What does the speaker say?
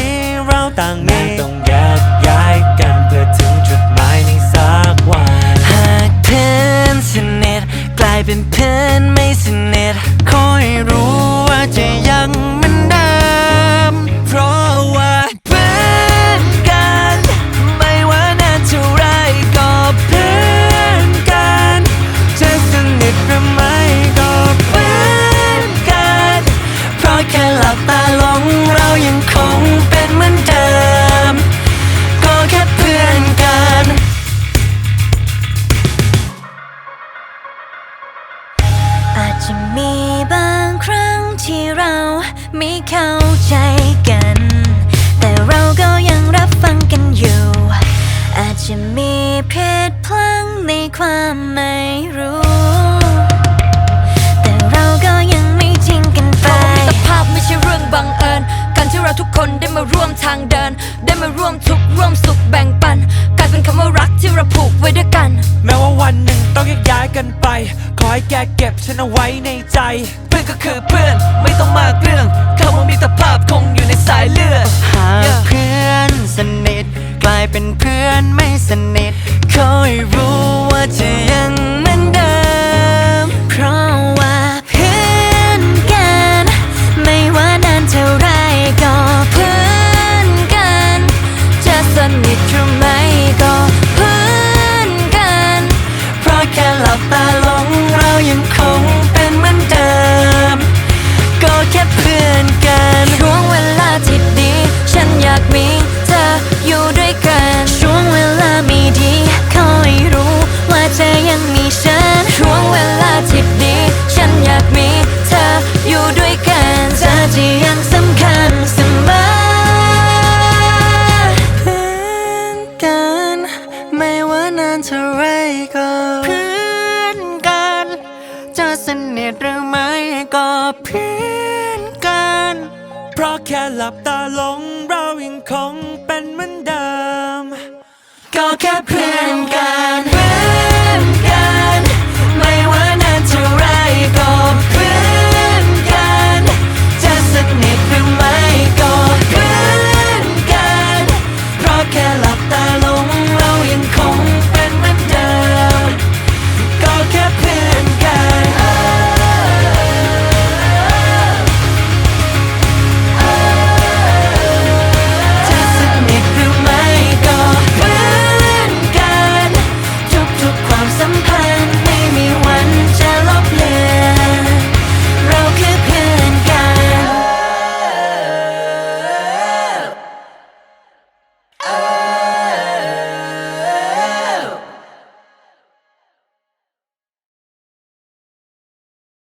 ี่ ต้องแยกย้ายกันเพื่อถึงจุดหมายในสักวัน หากเพื่อนสนิทกลายเป็นเพื่อนไม่สนิทคอยรู้ว่าจะยัง จะมีบางครั้งที่เราไม่เข้าใจกัน แต่เราก็ยังรับฟังกันอยู่ อาจจะมีเพศพลังในความไม่รู้ แต่เราก็ยังไม่ทิ้งกันไปมิตรภาพไม่ใช่เรื่องบังเอิญ การที่เราทุกคนได้มาร่วมทางเดิน ได้มาร่วมทุกข์ร่วมสุขแบ่งปัน เป็นคำว่ารักที่เราผูกไว้ด้วยกัน แม้ว่าวันหนึ่งต้องแยกย้ายกันไป ขอให้แกเก็บฉันเอาไว้ในใจ เพื่อนก็คือเพื่อนไม่ต้องมากเรื่องคำว่ามิตรภาพคงอยู่ในสายเลือดหากเพื่อนสนิทกลายเป็นเพื่อนไม่สนิทคอยรู้ว่าจะยังเหมื หลับตาลงเรายังคงเป็นเหมือนเดิม ก็แค่เพื่อนกันช่วงเวลาที่ดี ฉันอยากมีเธออยู่ด้วยกันช่วงเวลาไม่ดีขอให้รู้ว่าเธอยังมีฉันช่วงเวลาที่ดี ฉันอยากมีเธออยู่ด้วยกันเธอที่ยังสำคัญเสมอเพื่อนกัน ไม่ว่านานเท่าไรก็ เนิทหรือไม่ก็เพี้ยนกัน เพราะแค่หลับตาลงเรายังคงเป็นเหมือนเดิม ก็แค่เพี้ยน